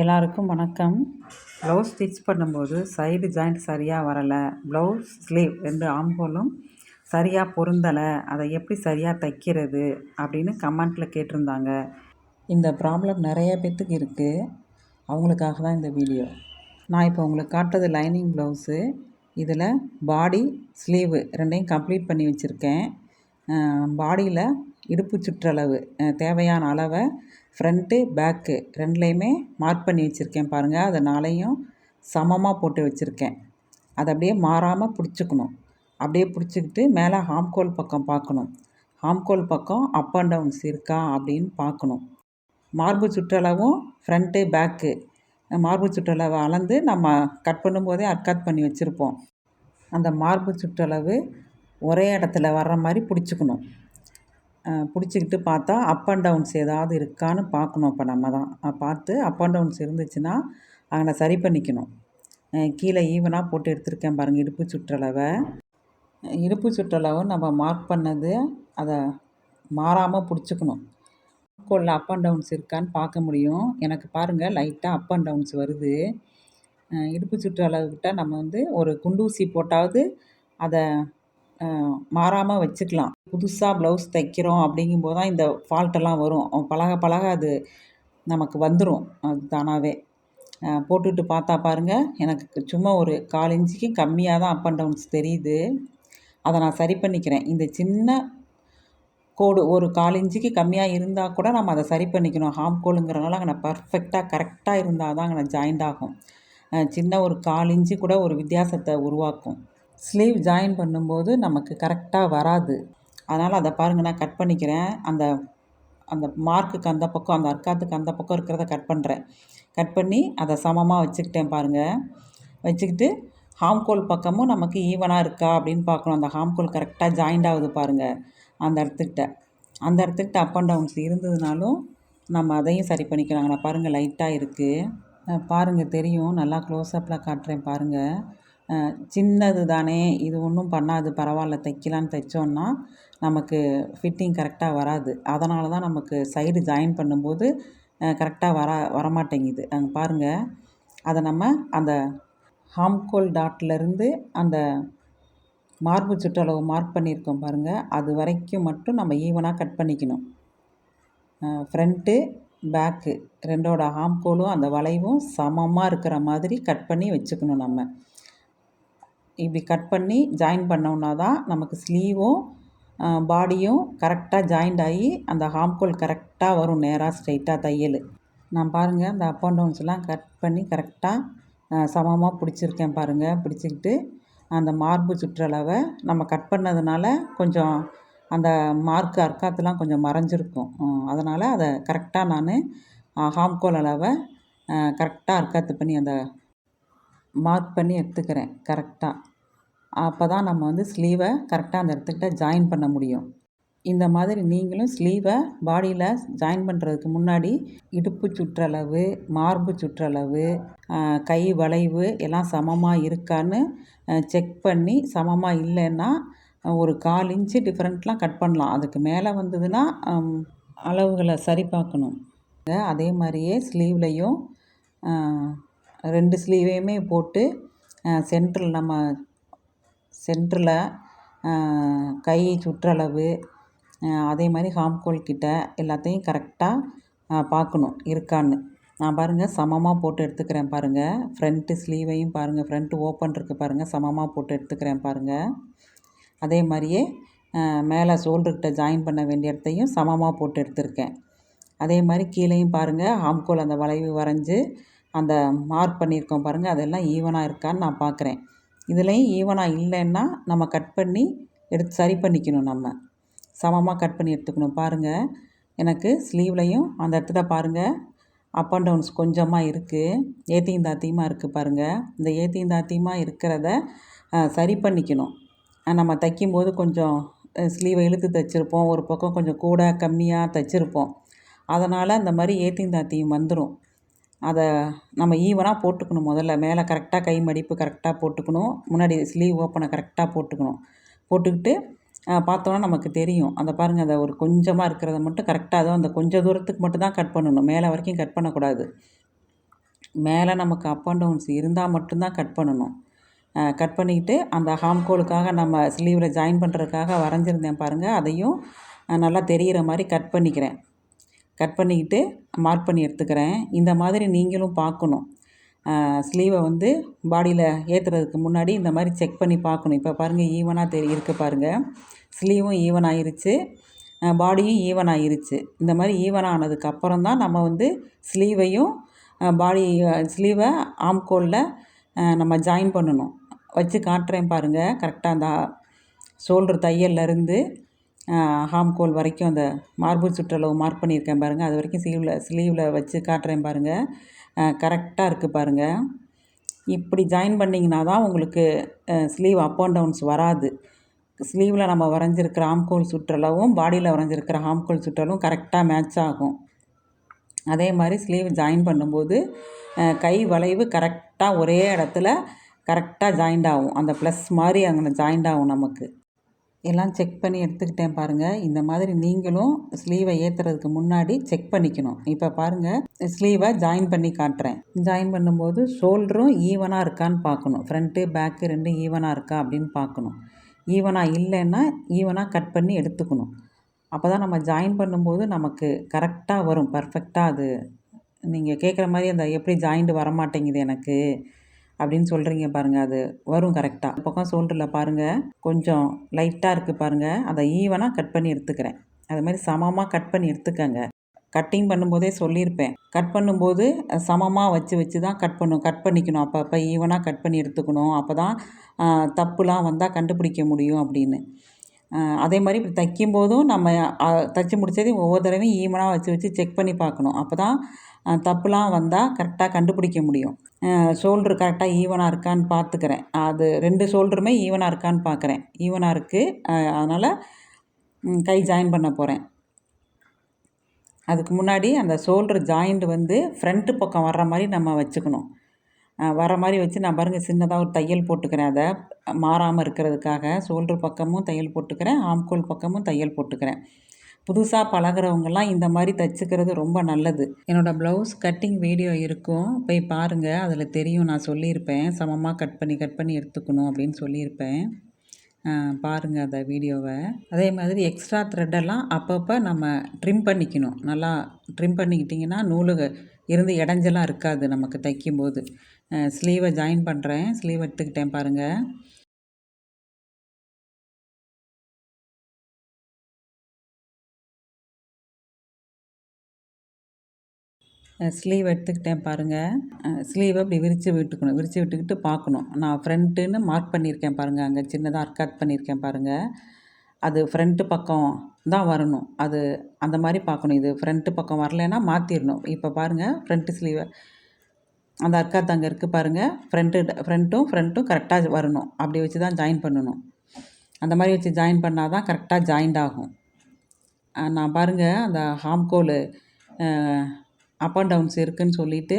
எல்லாருக்கும் வணக்கம். Blouse stitch பண்ணும்போது சைடு ஜாயிண்ட் சரியாக வரலை. ப்ளவுஸ் ஸ்லீவ் ரெண்டு ஆம்போலும் சரியாக பொருந்தலை. அதை எப்படி சரியாக தைக்கிறது அப்படின்னு கமெண்ட்டில் கேட்டிருந்தாங்க. இந்த ப்ராப்ளம் நிறைய பேர்த்துக்கு இருக்குது அவங்களுக்காக தான் இந்த வீடியோ நான் இப்போ உங்களுக்கு காட்டுறது லைனிங் ப்ளவுஸு இதில் பாடி ஸ்லீவு ரெண்டையும் கம்ப்ளீட் பண்ணி வச்சுருக்கேன். பாடியில் இடுப்பு சுற்றளவு தேவையான அளவை ஃப்ரண்ட்டு பேக்கு ரெண்டுலேயுமே மார்க் பண்ணி வச்சுருக்கேன் பாருங்கள் அதை நாளையும் சமமாக போட்டு வச்சுருக்கேன். அதை அப்படியே மாறாமல் பிடிச்சிக்கணும். அப்படியே பிடிச்சிக்கிட்டு மேலே ஹாம்கோல் பக்கம் பார்க்கணும். ஹாம்கோல் பக்கம் அப் அண்ட் டவுன்ஸ் இருக்கா அப்படின்னு பார்க்கணும். மார்பு சுற்றளவும் ஃப்ரண்ட்டு பேக்கு. மார்பு சுற்றளவை அளந்து நம்ம கட் பண்ணும்போதே அட்கட் பண்ணி வச்சுருப்போம். அந்த மார்பு சுற்றளவு ஒரே இடத்துல வர்ற மாதிரி பிடிச்சிக்கணும். பிடிச்சிக்கிட்டு பார்த்தா அப் அண்ட் டவுன்ஸ் ஏதாவது இருக்கான்னு பார்க்கணும் இப்போ நம்ம தான். பார்த்து அப் அண்ட் டவுன்ஸ் இருந்துச்சுன்னா அதை சரி பண்ணிக்கணும். கீழே ஈவனாக போட்டு எடுத்திருக்கேன் பாருங்கள் இடுப்பு சுற்றளவை. இடுப்பு சுற்றளவை நம்ம மார்க் பண்ணது அதை மாறாமல் பிடிச்சிக்கணும். கோலில் அப் அண்ட் டவுன்ஸ் இருக்கான்னு பார்க்க முடியும். எனக்கு பாருங்கள் லைட்டாக அப் அண்ட் டவுன்ஸ் வருது. இடுப்பு சுற்றளவுக்கிட்ட நம்ம வந்து ஒரு குண்டூசி போட்டாவது அதை மாறாமல் வச்சுக்கலாம். புதுசாக ப்ளவுஸ் தைக்கிறோம் அப்படிங்கும்போது தான் இந்த ஃபால்ட்டெல்லாம் வரும். பழக பழக அது நமக்கு வந்துடும் அது தானாகவே போட்டுட்டு பார்த்தா பாருங்கள் எனக்கு சும்மா ஒரு கால் இன்ச்சுக்கு கம்மியாக தான் அப் அண்ட் டவுன்ஸ் தெரியுது. அதை நான் சரி பண்ணிக்கிறேன். இந்த சின்ன கோடு ஒரு கால் இன்ச்சுக்கு கம்மியாக இருந்தால் கூட நம்ம அதை சரி பண்ணிக்கணும். ஹாம் கோலுங்கிறனால அங்கே பர்ஃபெக்டாக கரெக்டாக இருந்தால் தான் அங்கே ஜாயிண்ட் ஆகும். சின்ன ஒரு கால் இன்ச்சு கூட ஒரு வித்தியாசத்தை உருவாக்கும். ஸ்லீவ் ஜாயின் பண்ணும்போது நமக்கு கரெக்டாக வராது. அதனால் அதை பாருங்கள் நான் கட் பண்ணிக்கிறேன். அந்த அந்த மார்க்குக்கு அந்த பக்கம் அந்த அர்க்காத்துக்கு அந்த பக்கம் இருக்கிறத கட் பண்ணுறேன் கட் பண்ணி அதை சமமாக வச்சுக்கிட்டேன் பாருங்கள் வச்சுக்கிட்டு ஹாம்கோல் பக்கமும் நமக்கு ஈவனாக இருக்கா அப்படின்னு பார்க்கணும். அந்த ஹாம்கோல் கரெக்டாக ஜாயிண்ட் ஆகுது பாருங்கள் அந்த இடத்துக்கிட்ட அந்த இடத்துக்கிட்ட அப் அண்ட் டவுன்ஸ் இருந்ததுனாலும் நம்ம அதையும் சரி பண்ணிக்கலாம் நான் பாருங்கள் லைட்டாக இருக்குது பாருங்கள் தெரியும். நல்லா க்ளோஸ்அப்பில் காட்டுறேன் பாருங்கள் சின்னது தானே இது ஒன்றும் பண்ணாது பரவாயில்ல தைக்கலான்னு தைச்சோன்னா நமக்கு ஃபிட்டிங் கரெக்டாக வராது. அதனால தான் நமக்கு சைடு ஜாயின் பண்ணும்போது கரெக்டாக வர வரமாட்டேங்குது. அங்கே பாருங்கள் அதை நம்ம அந்த ஹாம்கோல் டாட்லேருந்து அந்த மார்பு சுற்றளவு மார்க் பண்ணியிருக்கோம் பாருங்கள் அது வரைக்கும் மட்டும் நம்ம ஈவனாக கட் பண்ணிக்கணும். ஃப்ரண்ட்டு பேக்கு ரெண்டோட ஹாம்கோலும் அந்த வளைவும் சமமாக இருக்கிற மாதிரி கட் பண்ணி வச்சுக்கணும் நம்ம. இப்படி கட் பண்ணி ஜாயின் பண்ணோன்னா தான் நமக்கு ஸ்லீவும் பாடியும் கரெக்டாக ஜாயிண்ட் ஆகி அந்த ஹாம்கோல் கரெக்டாக வரும் நேராக ஸ்ட்ரைட்டாக தையல். நான் பாருங்கள் அந்த அப் அண்ட் டவுன்ஸ்லாம் கட் பண்ணி கரெக்டாக சமமாக பிடிச்சிருக்கேன் பாருங்கள் பிடிச்சிக்கிட்டு அந்த மார்பு சுற்றளவை நம்ம கட் பண்ணதுனால கொஞ்சம் அந்த மார்க் அர்க்காத்துலாம் கொஞ்சம் மறைஞ்சிருக்கும். அதனால் அதை கரெக்டாக நான் ஹாம்கோல் அளவை கரெக்டாக அர்க்காத்து பண்ணி அந்த மார்க் பண்ணி எடுத்துக்கிறேன் கரெக்டாக அப்போ தான் நம்ம வந்து ஸ்லீவை கரெக்டாக அந்த இடத்துக்கிட்ட ஜாயின் பண்ண முடியும். இந்த மாதிரி நீங்களும் ஸ்லீவை பாடியில் ஜாயின் பண்ணுறதுக்கு முன்னாடி இடுப்பு சுற்றளவு மார்பு சுற்றளவு கை வளைவு எல்லாம் சமமாக இருக்கான்னு செக் பண்ணி சமமாக இல்லைன்னா ஒரு கால் இன்ச்சு டிஃப்ரெண்ட்லாம் கட் பண்ணலாம். அதுக்கு மேலே வந்ததுன்னா அளவுகளை சரி பார்க்கணும். அதே மாதிரியே ஸ்லீவ்லேயும் ரெண்டு ஸ்லீவையுமே போட்டு சென்ட்ரில் நம்ம சென்ட்ரில் கை சுற்றளவு அதே மாதிரி ஹாம்கோல் கிட்ட எல்லாத்தையும் கரெக்டாக பார்க்கணும் இருக்கான்னு. நான் பாருங்கள் சமமாக போட்டு எடுத்துக்கிறேன் பாருங்கள் ஃப்ரண்ட்டு ஸ்லீவையும் பாருங்கள் ஃப்ரண்ட்டு ஓப்பன் இருக்குது பாருங்கள் சமமாக போட்டு எடுத்துக்கிறேன் பாருங்கள் அதே மாதிரியே மேலே ஷோல்டர்கிட்ட ஜாயின் பண்ண வேண்டிய இடத்தையும் சமமாக போட்டு எடுத்திருக்கேன். அதே மாதிரி கீழேயும் பாருங்கள் ஹாம்கோல் அந்த வளைவு வரைஞ்சி அந்த மார்க் பண்ணியிருக்கோம் பாருங்கள் அதெல்லாம் ஈவனாக இருக்கான்னு நான் பார்க்குறேன். இதுலேயும் ஈவனாக இல்லைன்னா நம்ம கட் பண்ணி எடுத்து சரி பண்ணிக்கணும் நம்ம. சமமாக கட் பண்ணி எடுத்துக்கணும் பாருங்கள் எனக்கு ஸ்லீவ்லையும் அந்த இடத்துல பாருங்கள் அப் அண்ட் டவுன்ஸ் கொஞ்சமாக இருக்குது ஏத்தியும் தாத்தியமாக இருக்குது பாருங்கள் இந்த ஏத்தியும் தாத்தியமாக இருக்கிறத சரி பண்ணிக்கணும். நம்ம தைக்கும்போது கொஞ்சம் ஸ்லீவை இழுத்து தைச்சிருப்போம். ஒரு பக்கம் கொஞ்சம் கூட கம்மியாக தைச்சிருப்போம். அதனால் இந்த மாதிரி ஏத்தியும் தாத்தியும் வந்துடும் அதை நம்ம ஈவனாக போட்டுக்கணும். முதல்ல மேலே கரெக்டாக கை மடிப்பு கரெக்டாக போட்டுக்கணும். முன்னாடி ஸ்லீவ் ஓப்பனை கரெக்டாக போட்டுக்கணும். போட்டுக்கிட்டு பார்த்தோன்னா நமக்கு தெரியும். அந்த பாருங்கள் அதை ஒரு கொஞ்சமாக இருக்கிறத மட்டும் கரெக்டாக அதுவும் அந்த கொஞ்சம் தூரத்துக்கு மட்டும் தான் கட் பண்ணணும். மேலே வரைக்கும் கட் பண்ணக்கூடாது. மேலே நமக்கு அப் அண்ட் டவுன்ஸ் இருந்தால் மட்டும்தான் கட் பண்ணணும். கட் பண்ணிக்கிட்டு அந்த ஹாம்கோலுக்காக நம்ம ஸ்லீவில் ஜாயின் பண்ணுறதுக்காக வரைஞ்சிருந்தேன் பாருங்கள் அதையும் நல்லா தெரிகிற மாதிரி கட் பண்ணிக்கிறேன். கட் பண்ணிக்கிட்டு மார்க் பண்ணி எடுத்துக்கிறேன். இந்த மாதிரி நீங்களும் பார்க்கணும். ஸ்லீவை வந்து பாடியில் ஏற்றுறதுக்கு முன்னாடி இந்த மாதிரி செக் பண்ணி பார்க்கணும். இப்போ பாருங்கள் ஈவனாக தெரி இருக்குது பாருங்கள் ஸ்லீவும் ஈவன் ஆயிருச்சு. பாடியும் ஈவன் ஆயிருச்சு. இந்த மாதிரி ஈவன் ஆனதுக்கப்புறம் தான் நம்ம வந்து ஸ்லீவையும் பாடி ஸ்லீவை ஆம்கோலில் நம்ம ஜாயின் பண்ணணும். வச்சு காட்டுறேன் பாருங்கள் கரெக்டாக அந்த ஷோல்டர் தையல்லேருந்து ஹாம்கோல் வரைக்கும் அந்த மார்பிள் சுற்றளவு மார்க் பண்ணியிருக்கேன் பாருங்கள் அது வரைக்கும் ஸ்லீவில் ஸ்லீவில் வச்சு காட்டுறேன் பாருங்கள் கரெக்டாக இருக்குது பாருங்கள் இப்படி ஜாயின் பண்ணிங்கன்னா தான் உங்களுக்கு ஸ்லீவ் அப் அண்ட் டவுன்ஸ் வராது. ஸ்லீவில் நம்ம வரைஞ்சிருக்கிற ஆம்கோல் சுற்றளவும் பாடியில் வரைஞ்சிருக்கிற ஆம்கோல் சுற்றளவும் கரெக்டாக மேட்ச் ஆகும். அதே மாதிரி ஸ்லீவ் ஜாயின் பண்ணும்போது கை வளைவு கரெக்டாக ஒரே இடத்துல கரெக்டாக ஜாயிண்ட் ஆகும். அந்த ப்ளஸ் மாதிரி அங்கே ஜாயிண்ட் ஆகும் நமக்கு. எல்லாம் செக் பண்ணி எடுத்துக்கிட்டேன் பாருங்கள் இந்த மாதிரி நீங்களும் ஸ்லீவை ஏற்றுறதுக்கு முன்னாடி செக் பண்ணிக்கணும். இப்போ பாருங்கள் ஸ்லீவை ஜாயின் பண்ணி காட்டுறேன். ஜாயின் பண்ணும்போது ஷோல்டரும் ஈவனாக இருக்கான்னு பார்க்கணும். ஃப்ரண்ட்டு பேக்கு ரெண்டும் ஈவனாக இருக்கா அப்படின்னு பார்க்கணும். ஈவனாக இல்லைன்னா ஈவனாக கட் பண்ணி எடுத்துக்கணும். அப்போ தான் நம்ம ஜாயின் பண்ணும்போது நமக்கு கரெக்டாக வரும். பர்ஃபெக்டாக அது. நீங்கள் கேட்குற மாதிரி அந்த எப்படி ஜாயிண்ட் வரமாட்டேங்குது எனக்கு? அப்படின்னு சொல்கிறீங்க பாருங்கள் அது வரும் கரெக்டாக பக்கம் ஷோல்டரில் பாருங்கள் கொஞ்சம் லைட்டாக இருக்குது பாருங்கள் அதை ஈவனாக கட் பண்ணி எடுத்துக்கிறேன். அது மாதிரி சமமாக கட் பண்ணி எடுத்துக்கங்க. கட்டிங் பண்ணும்போதே சொல்லியிருப்பேன். கட் பண்ணும்போது சமமாக வச்சு வச்சு தான் கட் பண்ணும். கட் பண்ணிக்கணும். அப்பப்போ ஈவனாக கட் பண்ணி எடுத்துக்கணும். அப்போ தான் தப்புலாம் வந்தால் கண்டுபிடிக்க முடியும் அப்படின்னு. அதே மாதிரி இப்படி தைக்கும்போதும் நம்ம தைச்சி முடித்ததையும் ஒவ்வொரு தடவையும் ஈவனாக வச்சு வச்சு செக் பண்ணி பார்க்கணும். அப்போ தான் தப்புலாம் வந்தால் கரெக்டாக கண்டுபிடிக்க முடியும். ஷோல்ட்ரு கரெக்டாக ஈவனாக இருக்கான்னு பார்த்துக்கிறேன். அது ரெண்டு ஷோல்டருமே ஈவனாக இருக்கான்னு பார்க்குறேன். ஈவனாக இருக்குது அதனால் கை ஜாயின் பண்ண போகிறேன் அதுக்கு முன்னாடி அந்த ஷோல்ட்ரு ஜாயிண்ட் வந்து ஃப்ரண்ட்டு பக்கம் வர்ற மாதிரி நம்ம வச்சுக்கணும். வர மாதிரி வச்சு நான் பாருங்கள் சின்னதாக ஒரு தையல் போட்டுக்கிறேன். அதை மாறாமல் இருக்கிறதுக்காக ஷோல்ட்ரு பக்கமும் தையல் போட்டுக்கிறேன். ஆம்கோல் பக்கமும் தையல் போட்டுக்கிறேன். புதுசாக பழகிறவங்கெல்லாம் இந்த மாதிரி தைச்சிக்கிறது ரொம்ப நல்லது. என்னோடய ப்ளவுஸ் கட்டிங் வீடியோ இருக்கும். போய் பாருங்கள் அதில் தெரியும். நான் சொல்லியிருப்பேன். சமமாக கட் பண்ணி கட் பண்ணி எடுத்துக்கணும் அப்படின்னு சொல்லியிருப்பேன். பாருங்கள் அந்த வீடியோவை அதே மாதிரி எக்ஸ்ட்ரா த்ரெட்டெல்லாம் அப்பப்போ நம்ம ட்ரிம் பண்ணிக்கணும். நல்லா ட்ரிம் பண்ணிக்கிட்டிங்கன்னா நூலுக இருந்து இடைஞ்செல்லாம் இருக்காது நமக்கு தைக்கும்போது. ஸ்லீவை ஜாயின் பண்ணுறேன் ஸ்லீவ் எடுத்துக்கிட்டேன் பாருங்கள் ஸ்லீவ் எடுத்துக்கிட்டேன் பாருங்கள் ஸ்லீவை அப்படி விரித்து விட்டுக்கணும். விரித்து விட்டுக்கிட்டு பார்க்கணும். நான் ஃப்ரண்ட்டுன்னு மார்க் பண்ணியிருக்கேன் பாருங்கள் அங்கே சின்னதாக அர்க்காத் பண்ணியிருக்கேன் பாருங்கள் அது ஃப்ரண்ட்டு பக்கம் தான் வரணும். அது அந்த மாதிரி பார்க்கணும். இது ஃப்ரண்ட்டு பக்கம் வரலைன்னா மாற்றிடணும் இப்போ பாருங்கள் ஃப்ரண்ட்டு ஸ்லீவை அந்த அர்க்காத் அங்கே இருக்குது பாருங்கள் ஃப்ரண்ட்டு ஃப்ரண்ட்டும் ஃப்ரண்ட்டும் கரெக்டாக வரணும். அப்படி வச்சு தான் ஜாயின் பண்ணணும். அந்த மாதிரி வச்சு ஜாயின் பண்ணால் தான் கரெக்டாக ஜாயிண்ட் ஆகும். நான் பாருங்கள் அந்த ஹாம்கோல் அப் அண்ட் டவுன்ஸ் இருக்குதுன்னு சொல்லிவிட்டு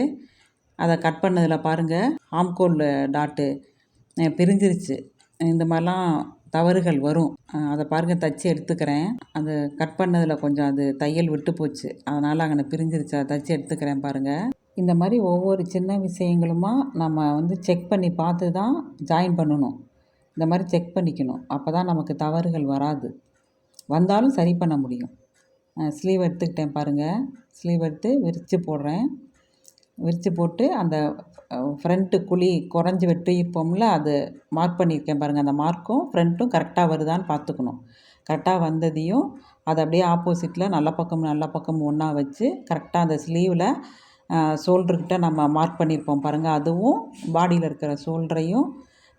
அதை கட் பண்ணதில் பாருங்கள் ஆம்கோல் டாட்டு பிரிஞ்சிருச்சு. இந்த மாதிரிலாம் தவறுகள் வரும். அதை பாருங்கள் தைச்சி எடுத்துக்கிறேன். அது கட் பண்ணதில் கொஞ்சம் அது தையல் விட்டு போச்சு. அதனால் அங்கே பிரிஞ்சிருச்சு. அதை தைச்சி எடுத்துக்கிறேன் பாருங்கள் இந்த மாதிரி ஒவ்வொரு சின்ன விஷயங்களுமா நம்ம வந்து செக் பண்ணி பார்த்து தான் ஜாயின் பண்ணணும். இந்த மாதிரி செக் பண்ணிக்கணும். அப்போ தான் நமக்கு தவறுகள் வராது. வந்தாலும் சரி பண்ண முடியும். ஸ்லீவ் எடுத்துக்கிட்டேன் பாருங்கள் ஸ்லீவ் எடுத்து விரித்து போடுறேன். விரித்து போட்டு அந்த ஃப்ரண்ட்டு குழி குறைஞ்சி வெட்டியிருப்போம்ல அது மார்க் பண்ணியிருக்கேன் பாருங்கள் அந்த மார்க்கும் ஃப்ரண்ட்டும் கரெக்டாக வருதான்னு பார்த்துக்கணும். கரெக்டாக வந்ததையும் அதை அப்படியே ஆப்போசிட்டில் நல்ல பக்கம் நல்ல பக்கம் ஒன்றா வச்சு கரெக்டாக அந்த ஸ்லீவில் ஷோல்ட்ருக்கிட்ட நம்ம மார்க் பண்ணியிருப்போம் பாருங்கள் அதுவும் பாடியில் இருக்கிற ஷோல்டரையும்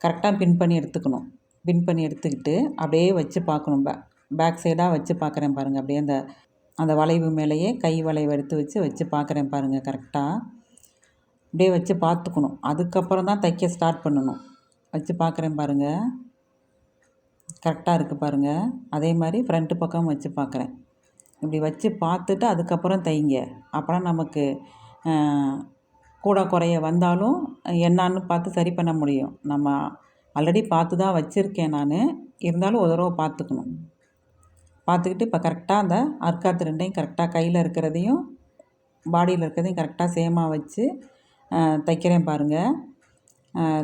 கரெக்டாக பின் பண்ணி எடுத்துக்கணும். பின் பண்ணி எடுத்துக்கிட்டு அப்படியே வச்சு பார்க்கணும். பே பேக் சைடாக வச்சு பார்க்குறேன் பாருங்கள் அப்படியே அந்த அந்த வளைவு மேலேயே கை வளைவு எடுத்து வச்சு வச்சு பார்க்குறேன் பாருங்கள் கரெக்டாக அப்படியே வச்சு பார்த்துக்கணும். அதுக்கப்புறம் தான் தைக்க ஸ்டார்ட் பண்ணணும். வச்சு பார்க்குறேன் பாருங்கள் கரெக்டாக இருக்குது பாருங்கள் அதே மாதிரி ஃப்ரண்ட்டு பக்கம் வச்சு பார்க்குறேன். இப்படி வச்சு பார்த்துட்டு அதுக்கப்புறம் தைங்க. அப்புறம் நமக்கு கூட குறைய வந்தாலும் என்னான்னு பார்த்து சரி பண்ண முடியும். நம்ம ஆல்ரெடி பார்த்து தான் வச்சுருக்கேன் நான். இருந்தாலும் ஒரு தடவை பார்த்துக்கணும். பார்த்துக்கிட்டு இப்போ கரெக்டாக அந்த அர்க்காத்து ரெண்டையும் கரெக்டாக கையில் இருக்கிறதையும் பாடியில் இருக்கிறதையும் கரெக்டாக சேமாக வச்சு தைக்கிறேன் பாருங்கள்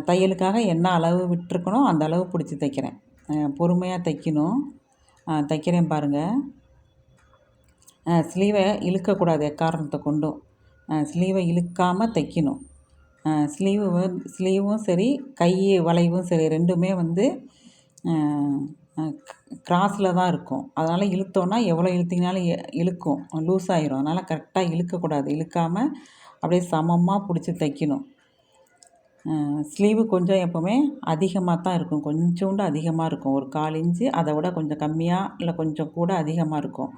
தையலுக்காக என்ன அளவு விட்டுருக்கணும் அந்த அளவு பிடிச்சி தைக்கிறேன். பொறுமையாக தைக்கணும். தைக்கிறேன் பாருங்கள் ஸ்லீவை இழுக்கக்கூடாது எக்காரணத்தை கொண்டும். ஸ்லீவை இழுக்காமல் தைக்கணும். ஸ்லீவு ஸ்லீவும் சரி கை வளைவும் சரி ரெண்டுமே வந்து கிராஸில் தான் இருக்கும். அதனால் இழுத்தோன்னா எவ்வளோ இழுத்திங்கனாலும் இழுக்கும். லூஸ் ஆயிரும் அதனால் கரெக்டாக இழுக்கக்கூடாது. இழுக்காமல் அப்படியே சமமாக பிடிச்சி தைக்கணும். ஸ்லீவு கொஞ்சம் எப்போவுமே அதிகமாக தான் இருக்கும். கொஞ்சோண்டு அதிகமாக இருக்கும். ஒரு கால் இன்ச்சு அதை விட கொஞ்சம் கம்மியாக இல்லை கொஞ்சம் கூட அதிகமாக இருக்கும்.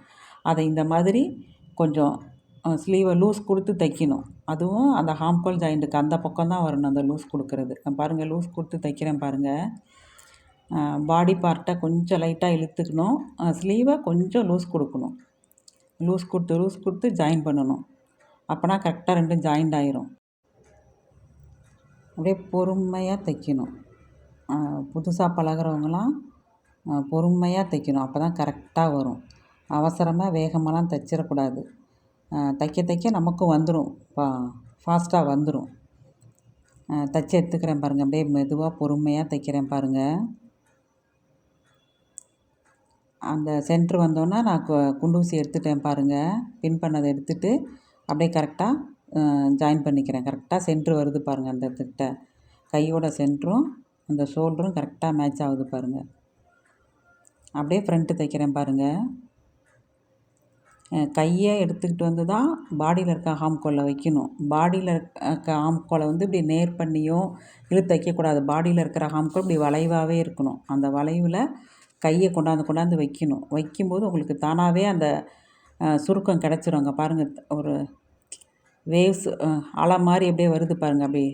அதை இந்த மாதிரி கொஞ்சம் ஸ்லீவை லூஸ் கொடுத்து தைக்கணும். அதுவும் அந்த ஹாம்கோல் ஜாயிண்ட்டுக்கு அந்த பக்கம் தான் வரணும் அந்த லூஸ் கொடுக்குறது. பாருங்கள் லூஸ் கொடுத்து தைக்கிறேன் பாருங்கள் பாடி பார்ட்டை கொஞ்சம் லைட்டாக இழுத்துக்கணும். ஸ்லீவை கொஞ்சம் லூஸ் கொடுக்கணும். லூஸ் கொடுத்து லூஸ் கொடுத்து ஜாயின் பண்ணணும். அப்போனா கரெக்டாக ரெண்டும் ஜாயிண்ட் ஆயிரும். அப்படியே பொறுமையாக தைக்கணும். புதுசாக பழகுறவங்களாம் பொறுமையாக தைக்கணும். அப்போ தான் கரெக்டாக வரும். அவசரமாக வேகமாகலாம் தைச்சிடக்கூடாது. தைக்க தைக்க நமக்கும் வந்துடும் பா ஃபாஸ்ட்டாக வந்துடும் தைச்சி எடுத்துக்கிறேன் பாருங்கள் அப்படியே மெதுவாக பொறுமையாக தைக்கிறேன் பாருங்கள் அந்த சென்ட்ரு வந்தோன்னே நான் கு குண்டூசி எடுத்துட்டேன் பாருங்கள் பின் பண்ணதை எடுத்துகிட்டு அப்படியே கரெக்டாக ஜாயின் பண்ணிக்கிறேன். கரெக்டாக சென்ட்ரு வருது பாருங்கள் அந்த இடத்துக்கிட்ட. கையோட சென்ட்ரும் அந்த ஷோல்டரும் கரெக்டாக மேட்ச் ஆகுது பாருங்கள் அப்படியே ஃப்ரண்ட்டு தைக்கிறேன் பாருங்கள் கையை எடுத்துக்கிட்டு வந்து தான் பாடியில் இருக்க ஹாம்கோலை வைக்கணும். பாடியில் இருக்க ஆம்கோலை வந்து இப்படி நேர் பண்ணியோ இழுத்து தைக்கக்கூடாது. பாடியில் இருக்கிற ஹாம்கோல் இப்படி வளைவாகவே இருக்கணும். அந்த வளைவில் கையை கொண்டாந்து கொண்டாந்து வைக்கணும். வைக்கும்போது உங்களுக்கு தானாகவே அந்த சுருக்கம் கிடச்சிரும் அங்கே பாருங்கள் ஒரு வேவ்ஸ் அலை மாதிரி அப்படியே வருது பாருங்கள் அப்படியே.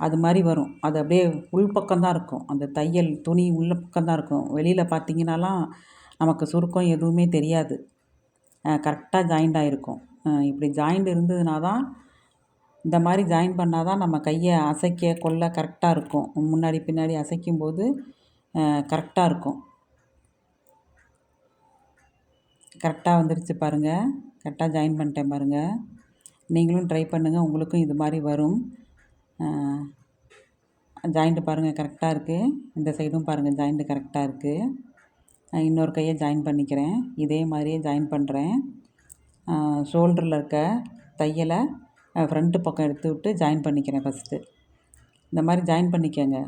அது மாதிரி வரும். அது அப்படியே உள்பக்கம் தான் இருக்கும். அந்த தையல் துணி உள்ள பக்கம் தான் இருக்கும். வெளியில் பார்த்தீங்கன்னாலாம் நமக்கு சுருக்கம் எதுவுமே தெரியாது. கரெக்டாக ஜாயிண்ட் ஆகிருக்கும் இப்படி ஜாயிண்ட் இருந்ததுனா தான் இந்த மாதிரி ஜாயின் பண்ணால் தான் நம்ம கையை அசைக்க கொள்ள கரெக்டாக இருக்கும். முன்னாடி பின்னாடி அசைக்கும் போது கரெக்டாக இருக்கும். கரெக்டாக வந்துருச்சு பாருங்கள் கரெக்டாக ஜாயின் பண்ணிட்டேன் பாருங்கள் நீங்களும் ட்ரை பண்ணுங்கள் உங்களுக்கும் இது மாதிரி வரும். ஜாயிண்ட்டு பாருங்கள் கரெக்டாக இருக்குது இந்த சைடும் பாருங்கள் ஜாயிண்ட்டு கரெக்டாக இருக்குது இன்னொரு கையை ஜாயின் பண்ணிக்கிறேன். இதே மாதிரியே ஜாயின் பண்ணுறேன் ஷோல்டரில் இருக்க தையலை ஃப்ரண்ட்டு பக்கம் எடுத்து விட்டு ஜாயின் பண்ணிக்கிறேன் ஃபஸ்ட்டு இந்த மாதிரி ஜாயின் பண்ணிக்கோங்க.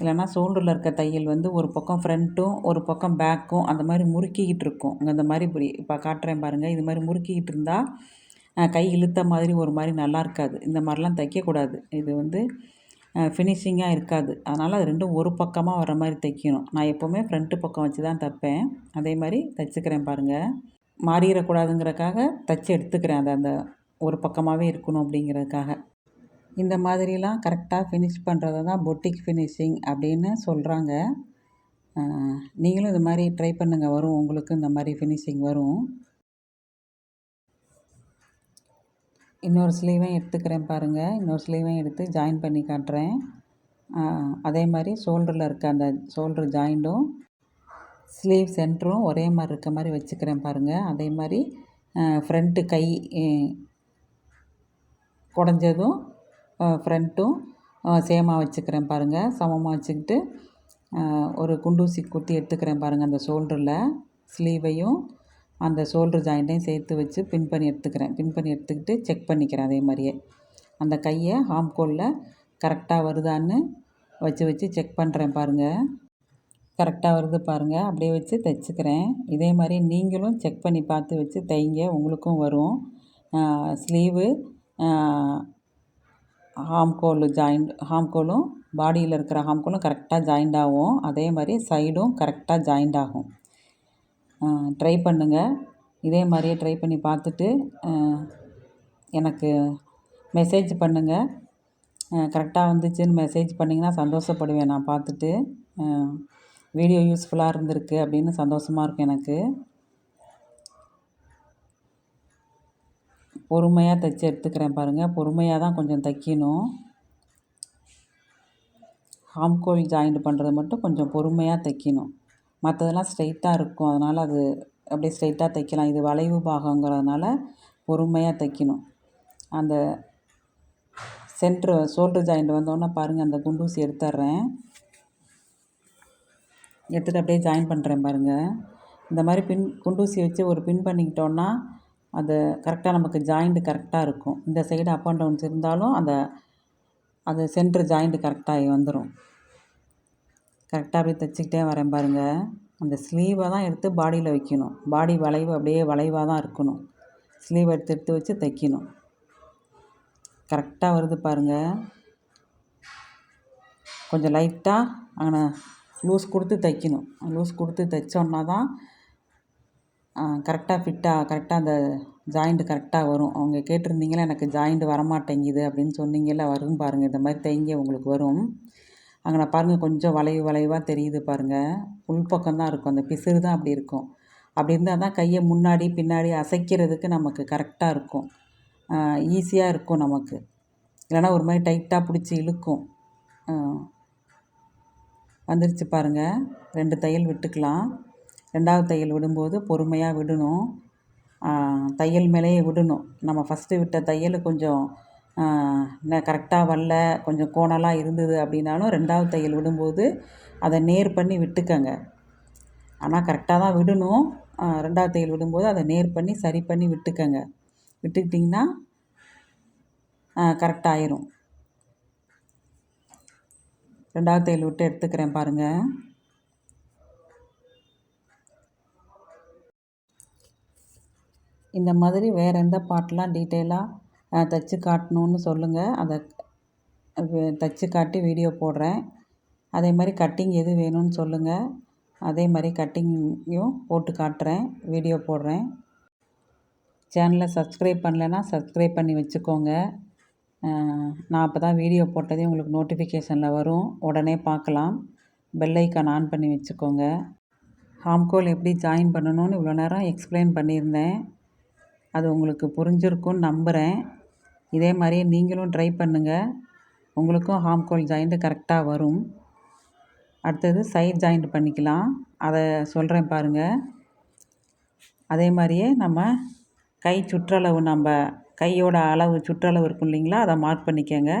இல்லைன்னா ஷோல்டரில் இருக்க தையல் வந்து ஒரு பக்கம் ஃப்ரண்ட்டும் ஒரு பக்கம் பேக்கும் அந்த மாதிரி முறுக்கிக்கிட்டு இருக்கும். இந்த மாதிரி இப்படி இப்போ காட்டுறேன் பாருங்கள் இது மாதிரி முறுக்கிக்கிட்டு இருந்தால் கை இழுத்த மாதிரி ஒரு மாதிரி நல்லா இருக்காது. இந்த மாதிரிலாம் தைக்கக்கூடாது இது வந்து ஃபினிஷிங்காக இருக்காது. அதனால் அது ரெண்டும் ஒரு பக்கமாக வர மாதிரி தைக்கணும். நான் எப்போவுமே ஃப்ரண்ட்டு பக்கம் வச்சு தான் தைப்பேன். அதே மாதிரி தைச்சிக்கிறேன் பாருங்கள் மாறிடக்கூடாதுங்கிறக்காக தைச்சி எடுத்துக்கிறேன். அதை அந்த ஒரு பக்கமாகவே இருக்கணும் அப்படிங்கிறதுக்காக. இந்த மாதிரிலாம் கரெக்டாக ஃபினிஷ் பண்ணுறது தான் பொட்டிக் ஃபினிஷிங் அப்படின்னு சொல்கிறாங்க நீங்களும் இது மாதிரி ட்ரை பண்ணுங்கள் வரும். உங்களுக்கு இந்த மாதிரி ஃபினிஷிங் வரும். இன்னொரு ஸ்லீவையும் எடுத்துக்கிறேன் பாருங்கள் இன்னொரு ஸ்லீவையும் எடுத்து ஜாயின் பண்ணி காட்டுறேன். அதே மாதிரி ஷோல்டரில் இருக்க அந்த ஷோல்டர் ஜாயிண்டும் ஸ்லீவ் சென்டரும் ஒரே மாதிரி இருக்க மாதிரி வச்சுக்கிறேன் பாருங்கள் அதே மாதிரி ஃப்ரண்ட்டு கை குடஞ்சதும் ஃப்ரண்ட்டும் சேமாக வச்சுக்கிறேன் பாருங்கள் சமமாக வச்சுக்கிட்டு ஒரு குண்டூசி குத்தி எடுத்துக்கிறேன் பாருங்கள் அந்த ஷோல்டரில் ஸ்லீவையும் அந்த ஷோல்டர் ஜாயிண்ட்டையும் சேர்த்து வச்சு பின் பண்ணி எடுத்துக்கிறேன். பின் பண்ணி எடுத்துக்கிட்டு செக் பண்ணிக்கிறேன் அதே மாதிரியே. அந்த கையை ஹாம்கோலில் கரெக்டாக வருதான்னு வச்சு வச்சு செக் பண்ணுறேன் பாருங்கள் கரெக்டாக வருது பாருங்கள் அப்படியே வச்சு தைச்சிக்கிறேன். இதே மாதிரி நீங்களும் செக் பண்ணி பார்த்து வச்சு தைங்க உங்களுக்கும் வரும். ஸ்லீவு ஹாம்கோல் ஜாயிண்ட் ஹாம்கோலும் பாடியில் இருக்கிற ஹாம்கோலும் கரெக்டாக ஜாயிண்ட் ஆகும். அதே மாதிரி சைடும் கரெக்டாக ஜாயிண்ட் ஆகும். ட்ரை பண்ணுங்கள் இதே மாதிரியே ட்ரை பண்ணி பார்த்துட்டு எனக்கு மெசேஜ் பண்ணுங்கள் கரெக்டாக வந்துச்சுன்னு மெசேஜ் பண்ணிங்கன்னா சந்தோஷப்படுவேன் நான் பார்த்துட்டு. வீடியோ யூஸ்ஃபுல்லாக இருந்திருக்கு அப்படின்னு சந்தோஷமாக இருக்கும் எனக்கு. பொறுமையாக தைச்சி எடுத்துக்கிறேன் பாருங்கள் பொறுமையாக தான் கொஞ்சம் தைக்கணும். ஹாம்கோல் ஜாயிண்ட் பண்ணுறது மட்டும் கொஞ்சம் பொறுமையாக தைக்கணும். மற்றதெல்லாம் ஸ்ட்ரைட்டாக இருக்கும். அதனால் அது அப்படியே ஸ்ட்ரைட்டாக தைக்கலாம். இது வளைவு பாகங்கிறதுனால பொறுமையாக தைக்கணும். அந்த சென்ட்ரு ஷோல்டர் ஜாயிண்ட் வந்தோடனே பாருங்கள் அந்த குண்டூசி எடுத்துட்றேன். எடுத்துகிட்டு அப்படியே ஜாயின் பண்ணுறேன் பாருங்கள் இந்த மாதிரி பின் குண்டூசி வச்சு ஒரு பின் பண்ணிக்கிட்டோன்னா அது கரெக்டாக நமக்கு ஜாயிண்ட்டு கரெக்டாக இருக்கும். இந்த சைடு அப் அண்ட் டவுன்ஸ் இருந்தாலும் அந்த அது சென்ட்ரு ஜாயிண்ட்டு கரெக்டாக வந்துடும் கரெக்டாக அப்படியே தைச்சிக்கிட்டே வரேன் பாருங்கள் அந்த ஸ்லீவை தான் எடுத்து பாடியில் வைக்கணும். பாடி வளைவு அப்படியே வளைவாக தான் இருக்கணும். ஸ்லீவ் எடுத்து எடுத்து வச்சு தைக்கணும். கரெக்டாக வருது பாருங்கள் கொஞ்சம் லைட்டாக அங்கே லூஸ் கொடுத்து தைக்கணும். லூஸ் கொடுத்து தைச்சோன்னா தான் கரெக்டாக ஃபிட்டாக கரெக்டாக அந்த ஜாயிண்ட்டு கரெக்டாக வரும். அவங்க கேட்டிருந்தீங்களா எனக்கு ஜாயிண்ட்டு வரமாட்டேங்குது அப்படின்னு சொன்னீங்கல்ல வரும் பாருங்கள் இந்த மாதிரி தைங்க உங்களுக்கு வரும். அங்கே நான் பாருங்கள் கொஞ்சம் வளைவு வளைவாக தெரியுது பாருங்கள் உள்பக்கம் தான் இருக்கும். அந்த பிசுறு தான் அப்படி இருக்கும். அப்படி இருந்தால் தான் கையை முன்னாடி பின்னாடி அசைக்கிறதுக்கு நமக்கு கரெக்டாக இருக்கும். ஈஸியாக இருக்கும் நமக்கு. இல்லைனா ஒரு மாதிரி டைட்டாக பிடிச்சி இழுக்கும். வந்துருச்சு பாருங்கள் ரெண்டு தையல் விட்டுக்கலாம். ரெண்டாவது தையல் விடும்போது பொறுமையாக விடணும். தையல் மேலேயே விடணும். நம்ம ஃபஸ்ட்டு விட்ட தையல் கொஞ்சம் கரெக்டாக வரல கொஞ்சம் கோணலாக இருந்தது அப்படின்னாலும் ரெண்டாவது தையல் விடும்போது அதை நேர் பண்ணி விட்டுக்கங்க. ஆனால் கரெக்டாக தான் விடணும். ரெண்டாவது தையல் விடும்போது அதை நேர் பண்ணி சரி பண்ணி விட்டுக்கங்க. விட்டுக்கிட்டிங்கன்னா கரெக்டாகிரும் ரெண்டாவது தையல் விட்டு எடுத்துக்கிறேன் பாருங்கள் இந்த மாதிரி வேறு எந்த பாட்டெலாம் டீட்டெயிலாக தைச்சி காட்டணுன்னு சொல்லுங்கள் அதை தைச்சி காட்டி வீடியோ போடுறேன். அதே மாதிரி கட்டிங் எது வேணும்னு சொல்லுங்கள் அதே மாதிரி கட்டிங்கையும் போட்டு காட்டுறேன். வீடியோ போடுறேன். சேனலை சப்ஸ்கிரைப் பண்ணலைன்னா சப்ஸ்கிரைப் பண்ணி வச்சுக்கோங்க. நான் அப்போ தான் வீடியோ போட்டதே உங்களுக்கு நோட்டிஃபிகேஷனில் வரும். உடனே பார்க்கலாம். பெல் ஐக்கான் ஆன் பண்ணி வச்சுக்கோங்க. ஹாம்கோல் எப்படி ஜாயின் பண்ணணும்னு இவ்வளோ நேரம் எக்ஸ்பிளைன் பண்ணியிருந்தேன். அது உங்களுக்கு புரிஞ்சிருக்கும்னு நம்புகிறேன் இதே மாதிரியே நீங்களும் ட்ரை பண்ணுங்கள் உங்களுக்கும் ஹார்ம்கோல் ஜாயிண்ட்டு கரெக்டாக வரும். அடுத்தது சைட் ஜாயிண்ட் பண்ணிக்கலாம். அதை சொல்கிறேன் பாருங்கள் அதே மாதிரியே நம்ம கை சுற்றளவு நம்ம கையோட அளவு சுற்றளவு இருக்கும் இல்லைங்களா? அதை மார்க் பண்ணிக்கோங்க.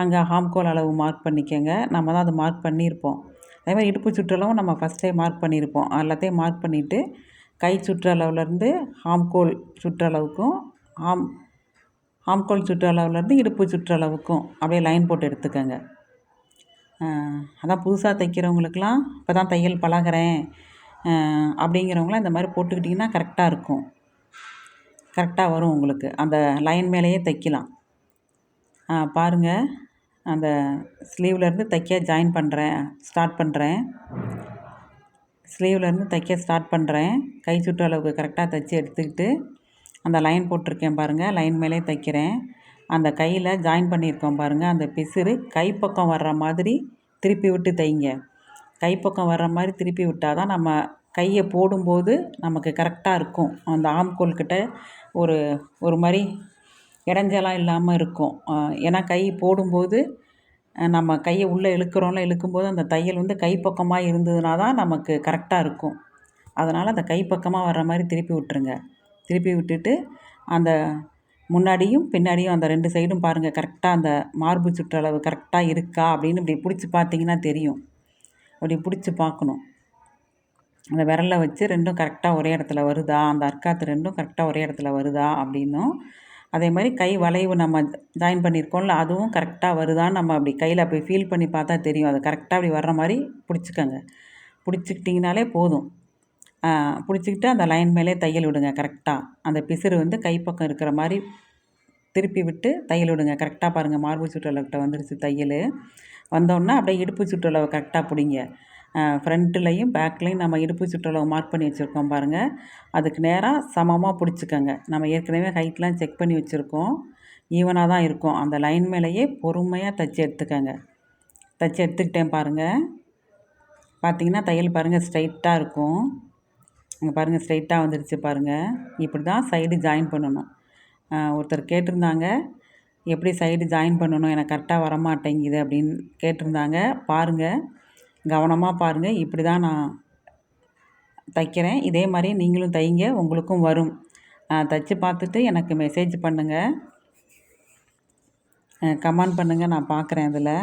அங்கே ஹாம்கோல் அளவு மார்க் பண்ணிக்கோங்க. நம்ம தான் அதை மார்க் பண்ணியிருப்போம். அதே மாதிரி இடுப்பு சுற்றளவும் நம்ம ஃபஸ்ட்டே மார்க் பண்ணியிருப்போம். எல்லாத்தையும் மார்க் பண்ணிவிட்டு கை சுற்றளவுலேருந்து ஹாம்கோல் சுற்றளவுக்கும் ஹாம் ஹாம்கோல் சுற்றளவுலேருந்து இடுப்பு சுற்றளவுக்கும் அப்படியே லைன் போட்டு எடுத்துக்கோங்க. அதான் புதுசாக தைக்கிறவங்களுக்குலாம் இப்போ தான் தையல் பழகுறேன் அப்படிங்கிறவங்களாம் இந்த மாதிரி போட்டுக்கிட்டிங்கன்னா கரெக்டாக இருக்கும். கரெக்டாக வரும் உங்களுக்கு. அந்த லைன் மேலேயே தைக்கலாம். பாருங்கள் அந்த ஸ்லீவ்லேருந்து தைக்க ஜாயின் பண்ணுறேன் ஸ்டார்ட் பண்ணுறேன் ஸ்லீவ்லேருந்து தைக்க ஸ்டார்ட் பண்ணுறேன் கை சுற்று அளவுக்கு கரெக்டாக தைச்சி எடுத்துக்கிட்டு அந்த லைன் போட்டிருக்கேன் பாருங்கள் லைன் மேலே தைக்கிறேன். அந்த கையில் ஜாயின் பண்ணியிருக்கோம் பாருங்கள் அந்த பிசுறு கைப்பக்கம் வர்ற மாதிரி திருப்பி விட்டு தைங்க. கைப்பக்கம் வர்ற மாதிரி திருப்பி விட்டால் தான் நம்ம கையை போடும்போது நமக்கு கரெக்டாக இருக்கும். அந்த ஆம்கோல் கிட்ட ஒரு ஒரு மாதிரி இடைஞ்சலாம் இல்லாமல் இருக்கும். ஏன்னா கை போடும்போது நம்ம கையை உள்ளே இழுக்கிறோம்ல இழுக்கும்போது அந்த தையல் வந்து கைப்பக்கமாக இருந்ததுனா தான் நமக்கு கரெக்டாக இருக்கும். அதனால் அந்த கைப்பக்கமாக வர்ற மாதிரி திருப்பி விட்டுருங்க. திருப்பி விட்டுட்டு அந்த முன்னாடியும் பின்னாடியும் அந்த ரெண்டு சைடும் பாருங்கள் கரெக்டாக அந்த மார்பு சுற்றளவு கரெக்டாக இருக்கா அப்படின்னு இப்படி பிடிச்சி பார்த்தீங்கன்னா தெரியும். அப்படி பிடிச்சி பார்க்கணும். அந்த விரலை வச்சு ரெண்டும் கரெக்டாக ஒரே இடத்துல வருதா? அந்த அர்க்காத்து ரெண்டும் கரெக்டாக ஒரே இடத்துல வருதா? அப்படின்னும் அதே மாதிரி கை வளைவு நம்ம ஜாயின் பண்ணியிருக்கோம்ல அதுவும் கரெக்டாக வருதான்னு நம்ம அப்படி கையில் அப்படி ஃபீல் பண்ணி பார்த்தா தெரியும். அது கரெக்டாக அப்படி வர்ற மாதிரி பிடிச்சிக்கோங்க. பிடிச்சிக்கிட்டிங்கனாலே போதும். பிடிச்சிக்கிட்டு அந்த லைன் மேலே தையல் விடுங்க கரெக்டாக அந்த பிசுறு வந்து கைப்பக்கம் இருக்கிற மாதிரி திருப்பி விட்டு தையல் விடுங்க கரெக்டாக பாருங்கள் மார்பு சுற்றளவுக்கிட்ட வந்துடுச்சு தையல். வந்தோடனே அப்படியே இடுப்பு சுற்றளவை கரெக்டாக பிடிங்க. ஃப்ரண்ட்டுலையும் பேக்லேயும் நம்ம இடுப்பு சுற்றளவு மார்க் பண்ணி வச்சுருக்கோம் பாருங்கள் அதுக்கு நேராக சமமாக பிடிச்சிக்கங்க. நம்ம ஏற்கனவே ஹைட்லாம் செக் பண்ணி வச்சுருக்கோம். ஈவனாக தான் இருக்கும். அந்த லைன் மேலேயே பொறுமையாக தைச்சி எடுத்துக்கங்க. தைச்சி எடுத்துக்கிட்டேன் பாருங்கள் பார்த்தீங்கன்னா தையல் பாருங்கள் ஸ்ட்ரைட்டாக இருக்கும். இங்கே பாருங்கள் ஸ்ட்ரைட்டாக வந்துடுச்சு பாருங்கள் இப்படி தான் சைடு ஜாயின் பண்ணணும் ஒருத்தர் கேட்டிருந்தாங்க எப்படி சைடு ஜாயின் பண்ணணும்? எனக்கு கரெக்டாக வரமாட்டேங்குது அப்படின்னு கேட்டிருந்தாங்க. பாருங்கள் கவனமாக பாருங்கள் இப்படி தான் நான் தைக்கிறேன். இதே மாதிரி நீங்களும் தைங்க உங்களுக்கும் வரும். தைச்சு பார்த்துட்டு எனக்கு மெசேஜ் பண்ணுங்கள் கமெண்ட் பண்ணுங்கள் நான் பார்க்குறேன் அதில்.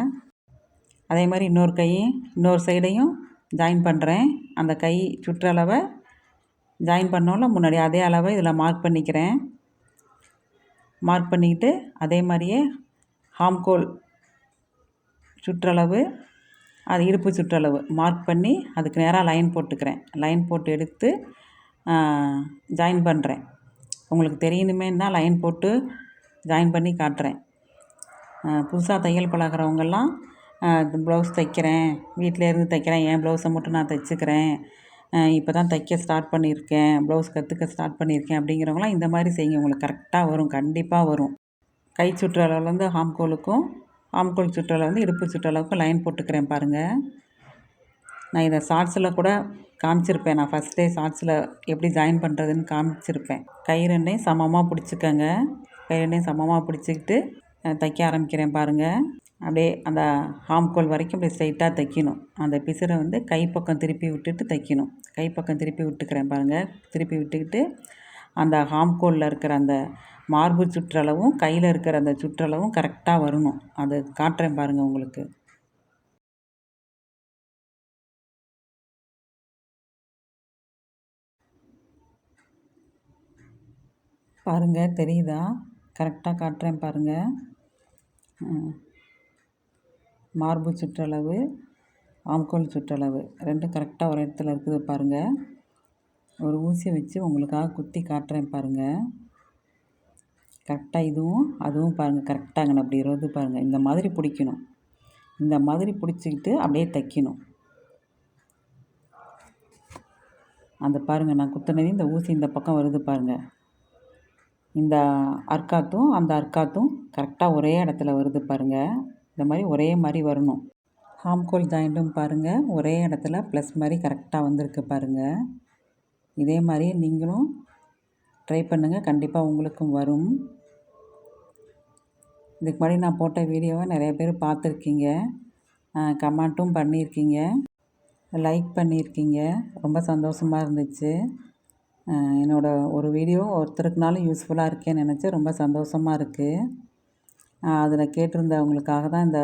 அதே மாதிரி இன்னொரு கையும் இன்னொரு சைடையும் ஜாயின் பண்ணுறேன் அந்த கை சுற்றளவை ஜாயின் பண்ணோம்ல முன்னாடி அதே அளவை இதில் மார்க் பண்ணிக்கிறேன். மார்க் பண்ணிக்கிட்டு அதே மாதிரியே ஹாம்கோல் சுற்றளவு அது இடுப்பு சுற்றளவு. மார்க் பண்ணி அதுக்கு நேராக லைன் போட்டுக்கிறேன். லைன் போட்டு எடுத்து ஜாயின் பண்ணுறேன் உங்களுக்கு தெரியணுமேன்னா தான் லைன் போட்டு ஜாயின் பண்ணி காட்டுறேன். புதுசாக தையல் பழகிறவங்கெல்லாம் ப்ளவுஸ் தைக்கிறேன். வீட்டில் இருந்து தைக்கிறேன். என் ப்ளவுஸை மட்டும் நான் தைச்சிக்கிறேன். இப்போ தான் தைக்க ஸ்டார்ட் பண்ணியிருக்கேன். ப்ளவுஸ் கற்றுக்க ஸ்டார்ட் பண்ணியிருக்கேன் அப்படிங்கிறவங்களாம் இந்த மாதிரி செய்யுங்க. உங்களுக்கு கரெக்டாக வரும். கண்டிப்பாக வரும். கை சுற்றளவுலேருந்து ஹாம்கோலுக்கும் ஆம்கோல் சுற்றளவு வந்து இடுப்பு சுற்றளவுக்கு லைன் போட்டுக்கிறேன் பாருங்கள் நான் இதை ஷார்ட்ஸில் கூட காமிச்சிருப்பேன். நான் ஃபஸ்ட்டே ஷார்ட்ஸில் எப்படி ஜாயின் பண்ணுறதுன்னு காமிச்சிருப்பேன். கை ரெண்டையும் சமமாக பிடிச்சிக்கங்க. கை ரெண்டையும் சமமாக பிடிச்சிக்கிட்டு தைக்க ஆரம்பிக்கிறேன் பாருங்கள் அப்படியே அந்த ஹாம்கோல் வரைக்கும் அப்படியே ஸ்ட்ரைட்டாக தைக்கணும். அந்த பிசுரை வந்து கைப்பக்கம் திருப்பி விட்டுட்டு தைக்கணும். கைப்பக்கம் திருப்பி விட்டுக்கிறேன் பாருங்கள் திருப்பி விட்டுக்கிட்டு அந்த ஹாம்கோலில் இருக்கிற அந்த மார்பு சுற்றளவும் கையில் இருக்கிற அந்த சுற்றளவும் கரெக்டாக வரணும். அது காட்டுறேன் பாருங்கள் உங்களுக்கு. பாருங்கள் தெரியுதா? கரெக்டாக காட்டுறேன் பாருங்கள் மார்பு சுற்றளவு ஆம்கோல் சுற்றளவு. ரெண்டும் கரெக்டாக ஒரு இடத்துல இருக்குது பாருங்கள் ஒரு ஊசியை வச்சு உங்களுக்காக குத்தி காட்டுறேன் பாருங்கள் கரெக்டாக இதுவும் அதுவும் பாருங்கள் கரெக்டாக அப்படி இருபது பாருங்கள் இந்த மாதிரி பிடிக்கணும். இந்த மாதிரி பிடிச்சிக்கிட்டு அப்படியே தைக்கணும். அந்த பாருங்கள் நான் குத்துனது இந்த ஊசி இந்த பக்கம் வருது பாருங்கள் இந்த அர்க்காத்தும் அந்த அர்க்காத்தும் கரெக்டாக ஒரே இடத்துல வருது பாருங்கள் இந்த மாதிரி ஒரே மாதிரி வரணும். ஹாம்கோல் ஜாயிண்ட்டும் பாருங்கள் ஒரே இடத்துல ப்ளஸ் மாதிரி கரெக்டாக வந்திருக்கு பாருங்கள் இதே மாதிரி நீங்களும் ட்ரை பண்ணுங்கள் கண்டிப்பாக உங்களுக்கும் வரும். இதுக்கு முன்னாடி நான் போட்ட வீடியோவை நிறைய பேர் பார்த்துருக்கீங்க. கமெண்ட்டும் பண்ணியிருக்கீங்க. லைக் பண்ணியிருக்கீங்க. ரொம்ப சந்தோஷமாக இருந்துச்சு. என்னோடய ஒரு வீடியோ ஒருத்தருக்குனாலும் யூஸ்ஃபுல்லாக இருக்கேன்னு நினச்சி ரொம்ப சந்தோஷமாக இருக்குது அதில் கேட்டிருந்தவங்களுக்காக தான் இந்த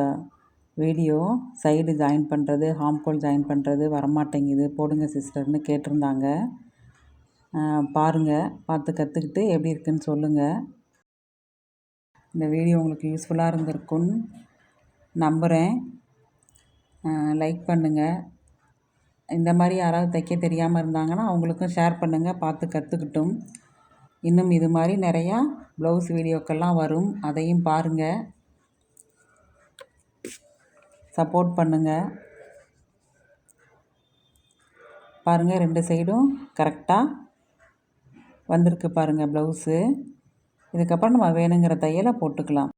வீடியோ. சைடு ஜாயின் பண்ணுறது ஹாம்கோல் ஜாயின் பண்ணுறது வரமாட்டேங்குது. போடுங்க சிஸ்டர்னு கேட்டிருந்தாங்க. பாருங்கள் பார்த்து கற்றுக்கிட்டு எப்படி இருக்குன்னு சொல்லுங்கள் இந்த வீடியோ உங்களுக்கு யூஸ்ஃபுல்லாக இருந்திருக்குன்னு நம்புகிறேன் லைக் பண்ணுங்கள் இந்த மாதிரி யாராவது தைக்க தெரியாமல் இருந்தாங்கன்னா அவங்களுக்கும் ஷேர் பண்ணுங்கள் பார்த்து கற்றுக்கிட்டும் இன்னும் இது மாதிரி நிறையா ப்ளவுஸ் வீடியோக்கெல்லாம் வரும். அதையும் பாருங்கள் சப்போர்ட் பண்ணுங்கள் பாருங்கள் ரெண்டு சைடும் கரெக்டாக வந்திருக்கு பாருங்கள் ப்ளவுஸு இதுக்கப்புறம் நம்ம வேணுங்கிற தையலை போட்டுக்கலாம்.